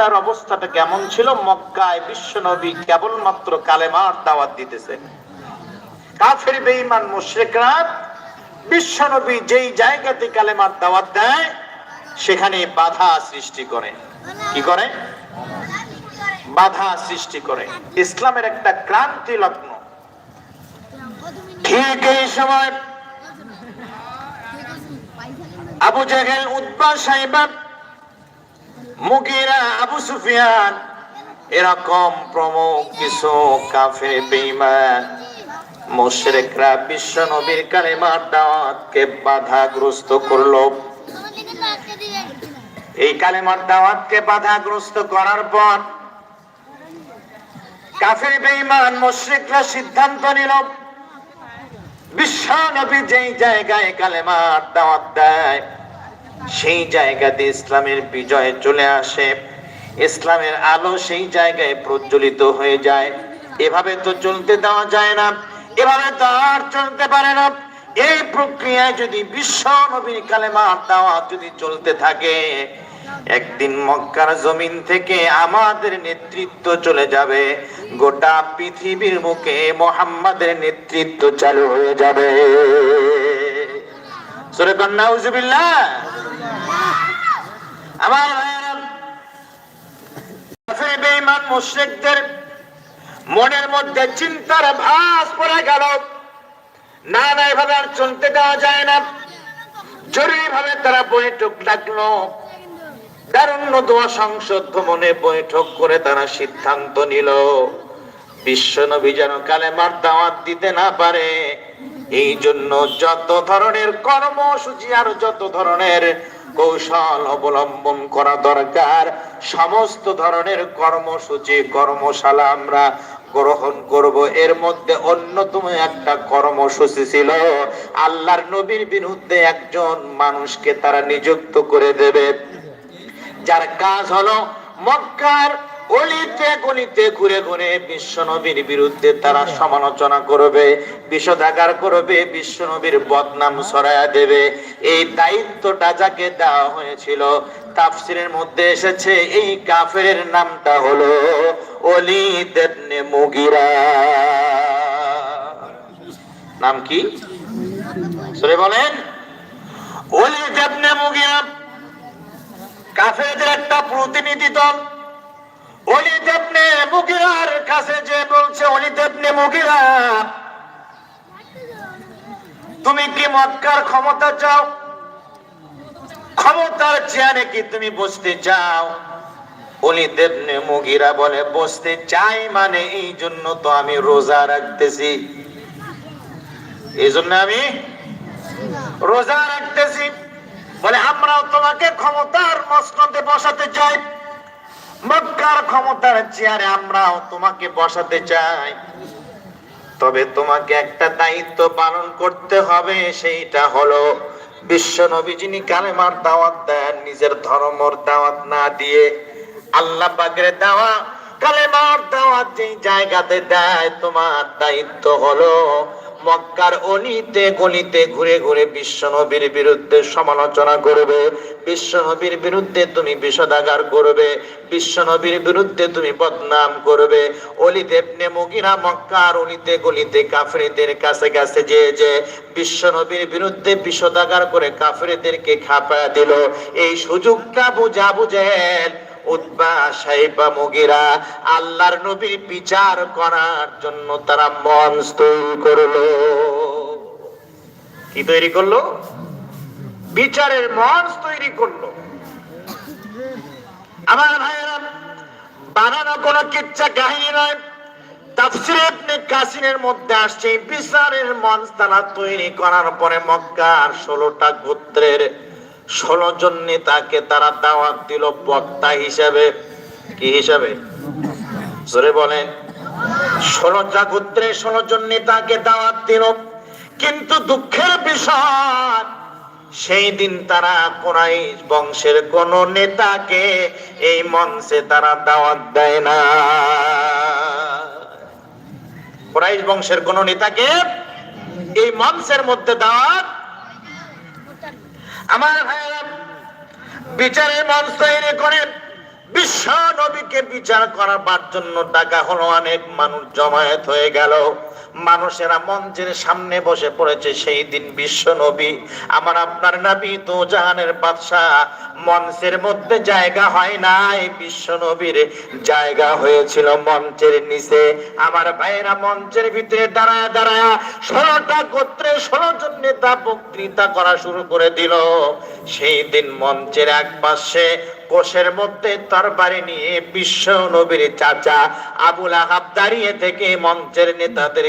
সময়ের অবস্থাটা কেমন ছিল? মক্কায় বিশ্ব নবী কেবলমাত্র কালেমার দাওয়াত দিতেছে। কাফের, বেঈমান, মুশরিকরা বিশ্ব নবী যেই জায়গাতে কালেমার দাওয়াত দেয়, সেখানে বাধা সৃষ্টি করে। কি করে? বাধা সৃষ্টি করে। ইসলামের একটা ক্রান্তি লগ্ন। ঠিক এই সময় আবু জাহেল উদ্বা সাহেবা মুগিরা আবু সুফিয়ান, এরকম প্রমুখ কিছু কাফের বেঈমান, মুশরিকরা বিশ্ব নবীর কালেমার দাওয়াতকে বাধাগ্রস্ত করল। এই কালেমার দাওয়াতকে বাধাগ্রস্ত করার পর কাফের বেঈমান, মুশরিকরা সিদ্ধান্ত নিল, বিশ্ব নবী যেই জায়গায় কালেমার দাওয়াত দেয় সেই জায়গাতে ইসলামের বিজয় চলে আসে। ইসলামের আলো সেই জায়গায় প্রজ্বলিত হয়ে যায়। এভাবে তো চলতে দেওয়া যায় না, এভাবে তো আর চলতে পারে না। এই প্রক্রিয়ায় যদি বিশ্ব নবীর কালেমার দাওয়াত যদি চলতে থাকে, একদিন মক্কার জমিন থেকে আমাদের নেতৃত্ব চলে যাবে। গোটা পৃথিবীর মুখে মোহাম্মদের নেতৃত্ব চালু হয়ে যাবে। সুরে কন্যা আমার বেঈমান মুশরিকদের মনের মধ্যে চিন্তার ভাস পড়ে গেল। না না, এভাবে আর চলতে দেওয়া যায় না। জরুরি ভাবে তারা বৈঠক ডাকলো। দারুণ্য দোয়া সংসদ ভবনে বৈঠক করে তারা সিদ্ধান্ত নিল। বিশ্ব নবী যেন কালেমার দাওয়াত দিতে না পারে। এই জন্য যত ধরনের কর্মসূচি আর যত ধরনের কৌশল অবলম্বন করা দরকার, সমস্ত ধরনের কর্মসূচি, কর্মশালা আমরা গ্রহণ করব। এর মধ্যে অন্যতম একটা কর্মসূচি ছিল, আল্লাহর নবীর বিরুদ্ধে একজন মানুষকে তারা নিযুক্ত করে দেবে। যার কাজ হলো মক্কার অলিতে গলিতে ঘুরে ঘুরে বিশ্ব নবীর বিরুদ্ধে তারা সমালোচনা করবে বিষোদাগার করবে বিশ্ব নবীর বদনাম ছড়ায়া দেবে। এই দায়িত্বটা যাকে দেওয়া হয়েছিল তাফসিরের মধ্যে এসেছে এই কাফের নামটা হলো অলি দেবনে মুগিরা। নাম কি? সরে বলেন অলি দেবনে মুগিরা কাফেরদের একটা প্রতিনিধি দল। অলিদ ইবনে মুগিরার কাছে যে বলছে অলিদ ইবনে মুগিরা, তুমি কি মক্কার ক্ষমতা চাও? ক্ষমতার চেয়ারে কি তুমি বসতে চাও? অলিদ ইবনে মুগিরা বলে, বসতে চাই মানে এই জন্য তো আমি রোজা রাখতেছি। এই জন্য আমি রোজা রাখতেছি। বলে, আমরাও তোমাকে ক্ষমতার মসনদে বসাতে চাই। মক্কার ক্ষমতার চেয়ারে আমরাও তোমাকে বসাতে চাই। তবে তোমাকে একটা দায়িত্ব পালন করতে হবে, সেইটা হলো বিশ্ব নবী যিনি কালেমার দাওয়াত দেন, নিজের ধর্মর দাওয়াত না দিয়ে আল্লাহ পাকের দেওয়া, কালেমার দাওয়াত যেই জায়গাতে দেয়, তোমার দায়িত্ব হলো মক্কার অলিতে গলিতে ঘুরে ঘুরে বিশ্ব নবীর বিরুদ্ধে সমালোচনা করবে। বিশ্ব নবীর বিরুদ্ধে তুমি বিষদাগার করবে। বিশ্ব নবীর বিরুদ্ধে তুমি বদনাম করবে। অলি দেবনে মুগিরা মক্কার অলিতে গলিতে কাফেরদের কাছে কাছে যে যে বিশ্ব নবীর বিরুদ্ধে বিষদাগার করে কাফেরদেরকে খাপা দিল। এই সুযোগটা বুঝা বুঝেন উদ্বা সাহেবা আল্লাহর নবীর বিচার করার জন্য তারা মঞ্চ তৈরি করল। কি তৈরি করল? বিচারের মঞ্চ তৈরি করল। আমার ভাইয়েরা, বানানো কোন কিচ্ছা কাহিনী নয়। তাফসিরে ইবনে কাসিরের মধ্যে আসছে, বিচারের মঞ্চ তারা তৈরি করার পরে মক্কার ষোলোটা গোত্রের ষোলো জন নেতাকে তারা দাওয়াত দিল বক্তা হিসাবে। কি হিসাবে? জোরে বলেন। ষোলো জাগুত্রে ষোলো জন নেতাকে দাওয়াত দিল। কিন্তু দুঃখের বিষয়, সেই দিন তারা কোরাই বংশের কোন নেতাকে এই মঞ্চে তারা দাওয়াত দেয় না। কোরাইশ বংশের কোন নেতাকে এই মঞ্চের মধ্যে দাওয়াত আমার বিচারের করে বিশ্ব নবীকে বিচার করাবার জন্য টাকা হলো অনেক মানুষ জমায়েত হয়ে গেল। মানুষেরা মঞ্চের সামনে বসে পড়েছে সেই দিন বিশ্ব নবী। আমার আপনার নাবি তো জাহানের বাদশাহ। মঞ্চের মধ্যে জায়গা হয় নাই, বিশ্ব নবীর জায়গা হয়েছিল মঞ্চের নিচে। আমার ভাইয়েরা মঞ্চের ভিতরে দাঁড়ায় দাঁড়ায় ষোলোটা গোত্রে ষোলো জন নেতা বক্তৃতা করা শুরু করে দিল। সেই দিন মঞ্চের এক পাশে কোষের মধ্যে তরবারি নিয়ে বিশ্ব নবীর চাচা আবুল আহাব দাঁড়িয়ে থেকে মঞ্চের নেতাদের